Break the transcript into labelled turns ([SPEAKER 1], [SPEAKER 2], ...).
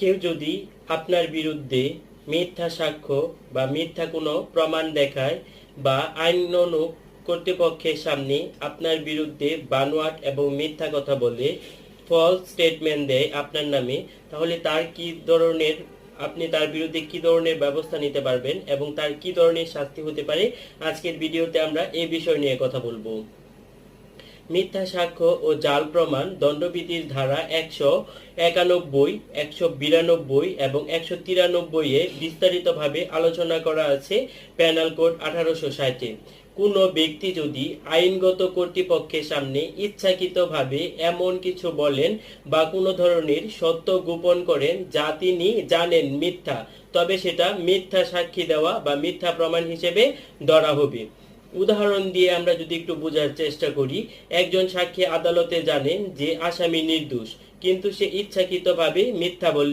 [SPEAKER 1] কেউ যদি আপনার বিরুদ্ধে মিথ্যা সাক্ষ্য বা মিথ্যা কোনো প্রমাণ দেখায় বা আইনানুগ কর্তৃপক্ষের সামনে আপনার বিরুদ্ধে বানোয়াট এবং মিথ্যা কথা বলে ফলস স্টেটমেন্ট দেয় আপনার নামে, তাহলে তার কি ধরনের, আপনি তার বিরুদ্ধে কি ধরনের ব্যবস্থা নিতে পারবেন এবং তার কি ধরনের শাস্তি হতে পারে? আজকের ভিডিওতে আমরা এই বিষয় নিয়ে কথা বলব। মিথ্যা সাক্ষ্য ও জাল প্রমাণ দণ্ডবিধির ধারা একশো একানব্বই, একশো বিরানব্বই এবং একশো তিরানব্বই এ বিস্তারিতভাবে আলোচনা করা আছে প্যানাল কোড আঠারোশো ষাটে কোনো ব্যক্তি যদি আইনগত কর্তৃপক্ষের সামনে ইচ্ছাকৃতভাবে এমন কিছু বলেন বা কোনো ধরনের সত্য গোপন করেন যা তিনি জানেন মিথ্যা, তবে সেটা মিথ্যা সাক্ষী দেওয়া বা মিথ্যা প্রমাণ হিসেবে ধরা হবে। উদাহরণ দিয়ে আমরা যদি একটু বোঝার চেষ্টা করি, একজন সাক্ষী আদালতে জানেন যে আসামি নির্দোষ, কিন্তু সে ইচ্ছাকৃতভাবে মিথ্যা বললে